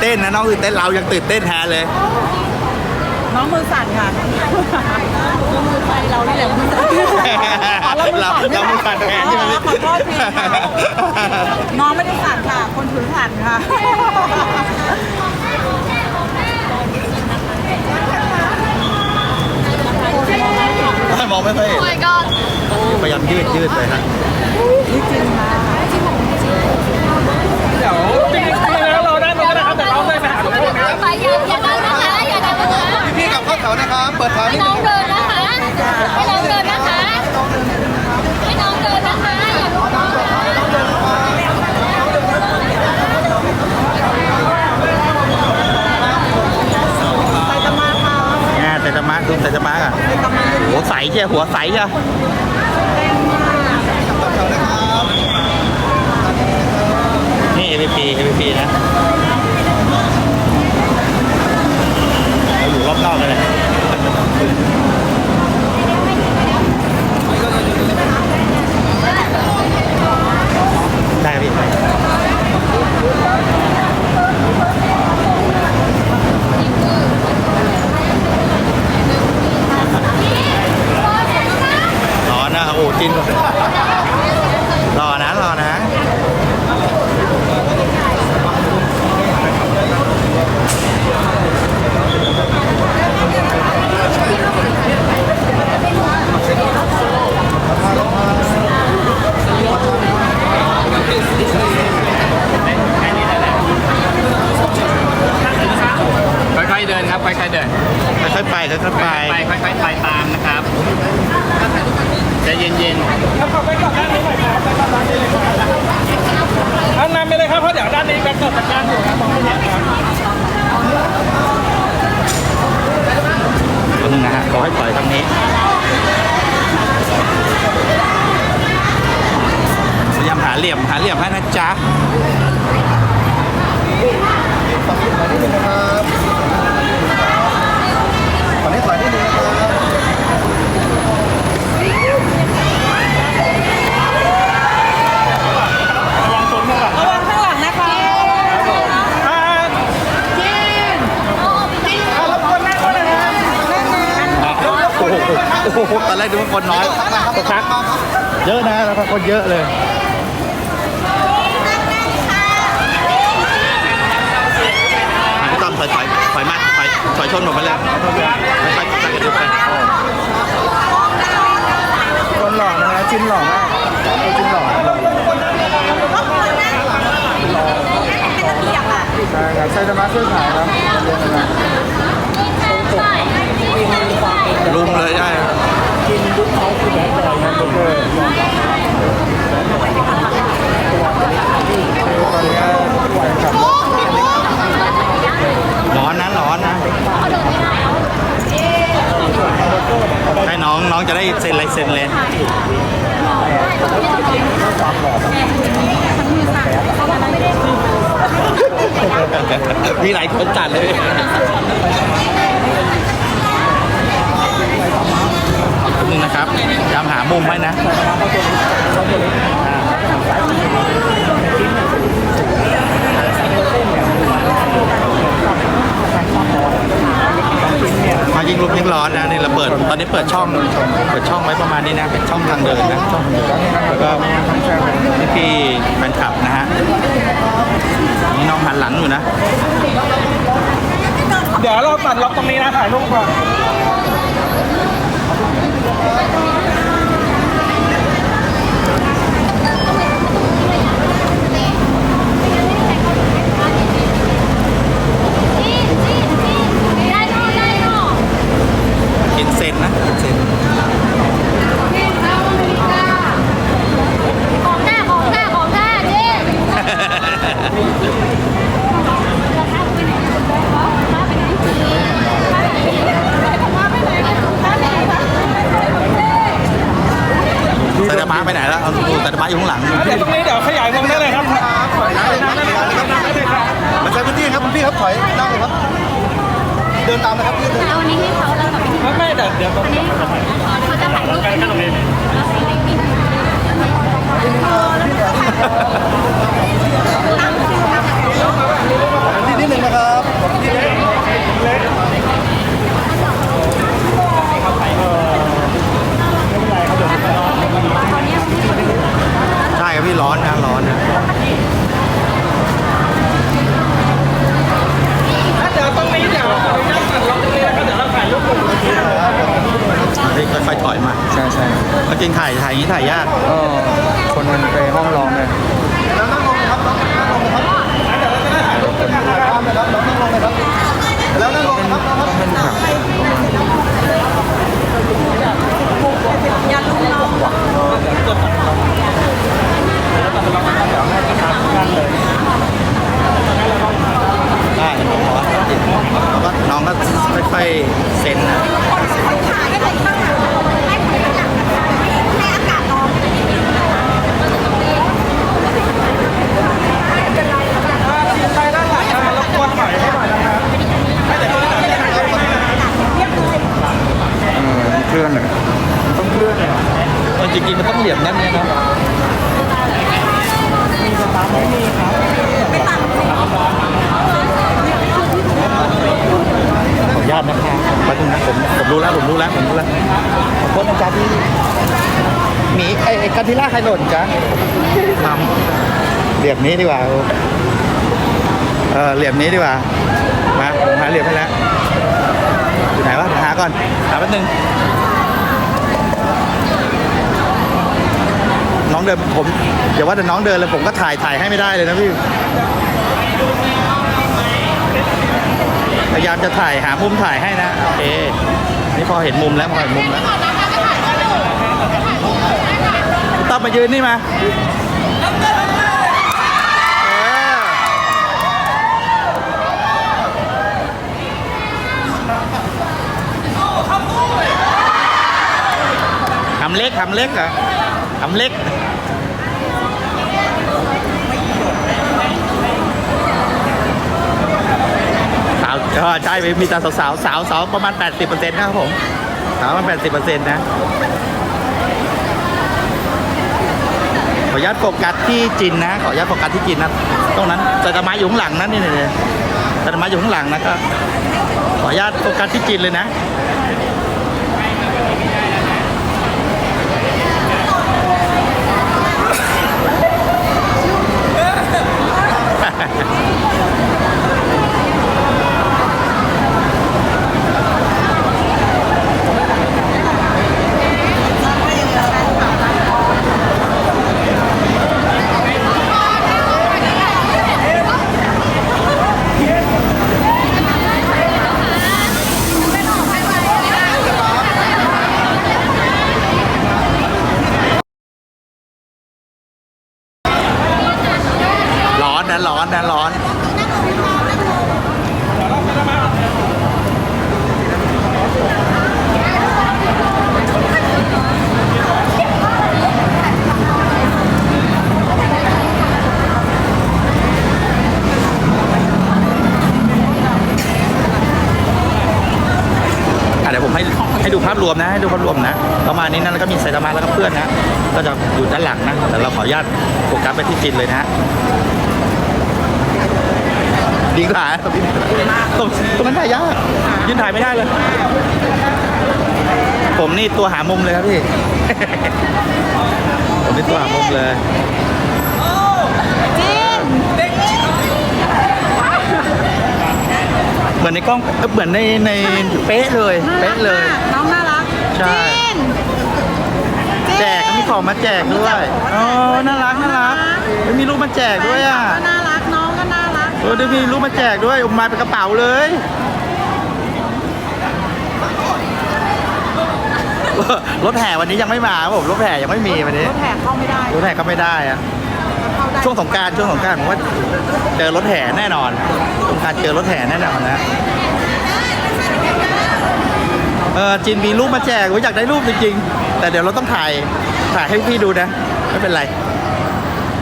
เต้นนะน้องตื่นเต้นเรายังตื่นเต้นแทนเลย น้องมือสั่นค่ะมือไปเรานี่แหละมือสั่นอ๋อเรามือเราสั่นเรามือสั่นแทนใช่ไหมอ๋อขอโทษทีค่ะน้องไม่ได้สั่นค่ะ คนถือสั่นค่ะมองไม่ค่อยเห็น my god พยายามยืดยืดเลยฮะเดี๋ยวจริงๆ วนะครับ เปิดแถวให้นิดน้นึองงเดินนะคะ ให้น้องเดินนะคะ ให้น้องเดินนะคะ อย่าลุกน้องไปตะมาค่ะเนี่ยแต่จะมาดูแต่จะมาอะไปตะมาหัวใสใช่หัวใสใช่นี่ APP APP นะเราอยู่รอบนอกเลยนะได้พี่ รอนะโอ้จินรอนะรอนะ ค่อยๆเดินครับค่อยๆเดิน ค่อยๆไปค่อยๆไป ไปค่อยๆไปตามนะครับใจเย็นๆแล้วขอไปก่อนด้านนี้หน่อยครับไปก่อนด้านนี้เลยครับด้านนั้นไปเลยครับเพราะเดี๋ยวด้านนี้แบ็คเกิดจัดการอยู่ครับมองไม่เห็นครับ ตรงนึงนะฮะขอให้ปล่อยตรงนี้ พยายามหาเหลี่ยมหาเหลี่ยมให้นะจ๊ะขอให้ถอยนิดนึงนะครับระวังข้างหลังนะคะโอ้โหโอ้โหตอนแรกดูว่าคนน้อยสักพักเยอะนะแล้วก็คนเยอะเลย พี่ต้อมถอยถอยถอยมาถ อยถอยชนผมมาเลยไปไปไปกันดูไปคนหล่อนะฮะจิ้นหล่อมากจิ้นหล่อหล่อใช่ครับใช่ธรรมะช่วยขายครับเรียนนะครับลุมเลยได้ตอนนี้ไหวครับ ร้อนนะร้อนนะให้น้องน้องจะได้เซ็นลายเซ็นเลยมีหลายคนจัดเลยนึงนะครับพยายามหามุมไว้นะ มายิ่งลุกยิ่ง ร้อนนะนี่เราเปิดตอนนี้เปิดช่องเปิดช่องไว้ประมาณนี้นะเป็นช่องทางเดินนะช่องทางเดินแล้วก็พี่พี่ๆแฟนคลับนะฮะนี่น้องหันหลังอยู่นะ เดี๋ยวเราตัดล็อกตรงนี้นะถ่ายรูปก่อน พื้นที่ครับคุณพี่ครับถอยนั่งเลยครับ เดินตามนะครับพี่เดินเอาอันนี้ให้เขาแล้วแบบนี้ไม่ไม่เดี๋ยวเดี๋ยวตรงนี้เขาจะถ่ายรูปกันตรงนี้ที่นิดนึงนะครับใช่ครับพี่ร้อนนะร้อนนะ นี้นะครับนี่ค่อยๆถอยมาใช่ใช่ก็จริงถ่ายถ่ายอย่างนี้ถ่ายยากก็คนมันไปห้องรองเลยแล้วนั่งลงนะครับนั่งลงนะครับแล้วนั่งลงนะครับต้องเป็นผักอย่าลุกน้องได้ผมขอติดแล้วก็น้องก็ค่อยๆเซ็นนะ ไปด้านหลังนะครับรบกวนถอยให้หน่อยนะครับ เคลื่อนเลยต้องเคลื่อนเลย มันจริงๆมันต้องเหลี่ยมนั่นเนี่ยเนาะขออนุญาตนะครับแป๊บนึงนะผมผมรู้แล้วผมรู้แล้วผมรู้แล้วขอโทษนะจ๊ะพี่หมีไอ้ไอ้กันทิล่าใครหล่นจ๊ะทำเหลี่ยมนี้ดีกว่าเออเหลี่ยมนี้ดีกว่ามาผมหาเหลี่ยมให้แล้วอยู่ไหนวะหาก่อนหาแป๊บนึง องเดินผมอย่าว่าแต่น้องเดินเลยผมก็ถ่ายถ่ายให้ไม่ได้เลยนะพี่พยายามจะถ่ายหามุมถ่ายให้นะโอเคนี่พอเห็นมุมแล้วพอเห็นมุมแล้วต้องมายืนนี่มาเออทำเล็กทำเล็กเหรอทำเล็กาวเออใช่มีแต่สาวสาวสาวสาวประมาณ 80%นะครับผมสาวประมาณ80%นะขออนุญาตโฟกัสที่จินนะขออนุญาตโฟกัสที่จินนะตรงนั้นแต่ตะไม้อยู่ข้างหลังนะนี่นี่แต่ตะไม้อยู่ข้างหลังนะก็ขออนุญาตโฟกัสที่จินเลยนะ ร้อนนะร้อนนะร้อน อะเดี๋ยวผมให้ให้ดูภาพ รวมนะให้ดูภาพรวมนะ ประมาณนี้นะแล้วก็มีไซตามะแล้วก็เพื่อนนะ ก็จะอยู่ด้านหลังนะแต่เราขออนุญาตโฟกัสไปที่จินเลยนะดีกว่าตรงนี้ตรงตรงนั้นถ่ายยากยืนถ่ายไม่ได้เลย ผมนี่ตัวหามุมเลยครับพี่ ผมนี่ตัวหามุมเลยเหมือนในกล้องเอ้ยเหมือนในในเป๊ะเลย เป๊ะเลยน้องน่า ใช่แจกมีของมาแจกด้วยอ๋อน่ารักน่ารักเฮ้ยมีรูปมาแจกด้วยอะก็น่ารักน้องก็น่ารัก เออได้มีรูปมาแจกด้วยออกมาเป็นกระเป๋าเลยรถแห่วันนี้ยังไม่มาครับผมรถแห่ยังไม่มีวันนี้รถแห่เข้าไม่ได้รถแห่ก็ไม่ได้อะเข้าได้ช่วงสงกรารช่วงสงกรารผมว่าเจอรถแห่แน่นอนสงกรารเจอรถแห่แน่นอนนะ เออจินมีรูปมาแจกผมอยากได้รูปจริงๆ แต่เดี๋ยวเราต้องถ่ายถ่ายให้พี่ดูนะ ไม่เป็นไร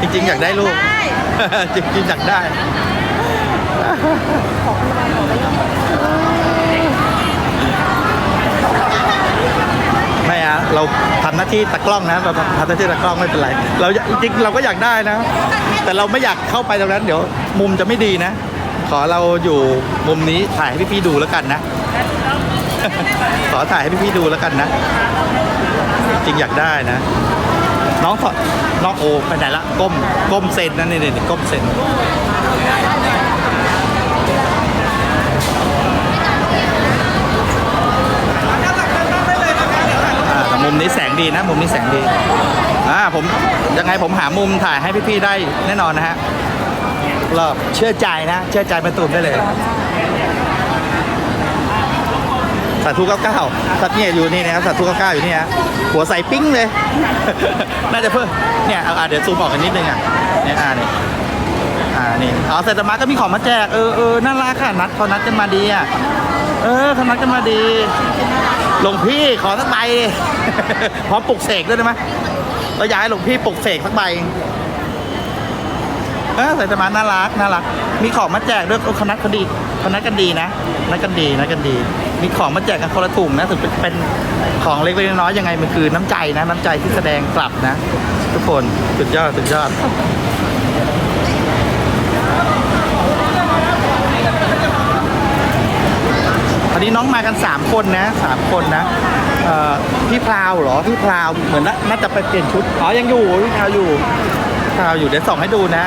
จริงๆ อยากได้ลูกได้จริงๆอยากได้ไม่อะเราทำหน้าที่ตะกล้องนะเราทำหน้าที่ตะกล้องไม่เป็นไร เราจริงๆเราก็อยากได้นะ แต่เราไม่อยากเข้าไปตรงนั้น เดี๋ยวมุมจะไม่ดีนะ ขอเราอยู่มุมนี้ถ่ายให้พี่ๆดูแล้วกันนะ ขอถ่ายให้พี่ๆดูแล้วกันนะ จริงอยากได้นะ น้องถอดน้องโอไปไหนละก้มก้มเซนนั่นนี่นี่ก้มเซนอ่าแต่มุมนี้แสงดีนะ มุมนี้แสงดีอ่าผมยังไงผมหามุมถ่ายให้พี่ๆได้แน่นอนนะฮะรอบเชื่อใจนะ เชื่อใจมาตูมได้เลย สาธุเก้าเก้าสัตว์เนี่ยอยู่นี่นะครับสาธุเก้าเก้าอยู่นี่ฮะหัวใสปิ้งเลย น่าจะเพิ่มเนี่ยเอาอะเดี๋ยวซูมออกกันนิดนึงอะเนี่ยอ่านี่อ่านี่อ๋อเสร็จมาก็มีของมาแจกเออเออน่ารักค่ะนัดเขานัดกันมาดีอะเออเขานัดกันมาดีหลวงพี่ขอสักใบ พร้อมปลุกเสกด้วยได้ไหมเราอยากให้หลวงพี่ปลุกเสกสักใบเออใส่สมาน่ารักน่ารัก มีของมาแจกด้วยเออเขานัดเขาดีเขานัดกันดีนะนัดกันดีนัดกันดี มีของมาแจกกันคนละถุงนะถึงเป็นเป็นของเล็กๆน้อยๆยังไงมันคือน้ำใจนะ น้ำใจที่แสดงกลับนะ ทุกคนสุดยอดสุดยอดวันนี้น้องมากัน 3 คนนะสามคนนะพี่พราวเหรอพี่พราวเหมือนน่าน่าจะไปเปลี่ยนชุดอ๋อยังอยู่พี่พราวอยู่พราวอยู่เดี๋ยวส่องให้ดูนะ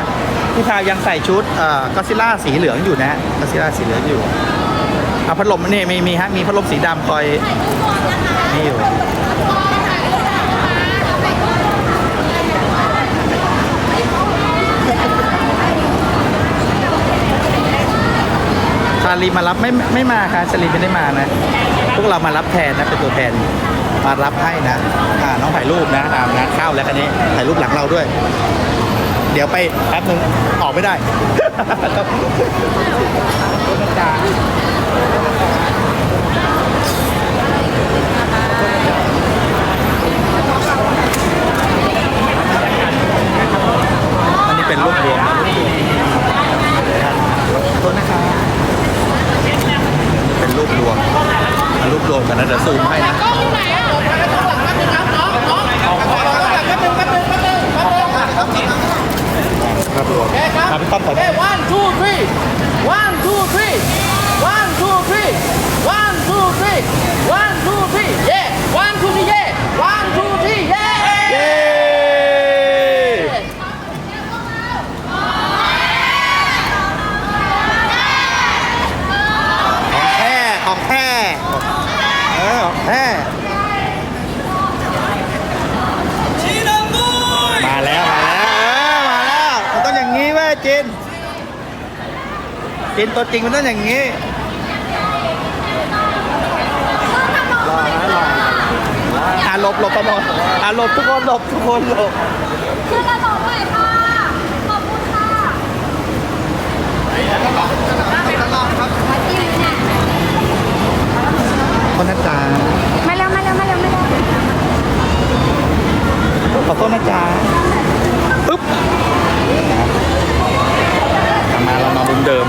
พี่พาวยังใส่ชุดเอ่อก็ซิล่าสีเหลืองอยู่นะก็ซิล่าสีเหลืองอยู่เอาพัดลมนี่มีมีฮะมีพัดลมสีดำคอยนี่อยู่ชาลีมารับไม่ไม่มาค่ะชาลีไม่ได้มานะ พวกเรามารับแทนนะเป็นตัวแทนมารับให้นะอ่าน้องถ่ายรูปนะอ่างานเข้าแล้วคันนี้ถ่ายรูปหลังเราด้วย เดี๋ยวไปแป๊บนึงออกไม่ได้อันนี้เป็นรูปรวมนะรูปรวมโทษนะครับเป็นรูปรวมอะรูปรวมกันนะเดี๋ยวซูมให้นะ ครับผมครับพี่ต้อมขอ one two three one two three one two three one two three one two three yeah one two three yeah one two three yeah เย้ของแท้ของแท้เออของแท้มาแล้วมาแล้วเออมาแล้วมันต้องอย่างนี้เว้ยจิน จินตัวจริงมันต้องอย่างนี้รอนะรออะหลบหลบประมอนอะหลบทุกคนหลบทุกคนหลบช่วยกันหลบหน่อยค่ะขอบคุณค่ะคนนะจ๊ะมาเร็วมาเร็วมาเร็วมาเร็วขอโทษนะจ๊ะปึ๊บ มาเรามามุมเดิม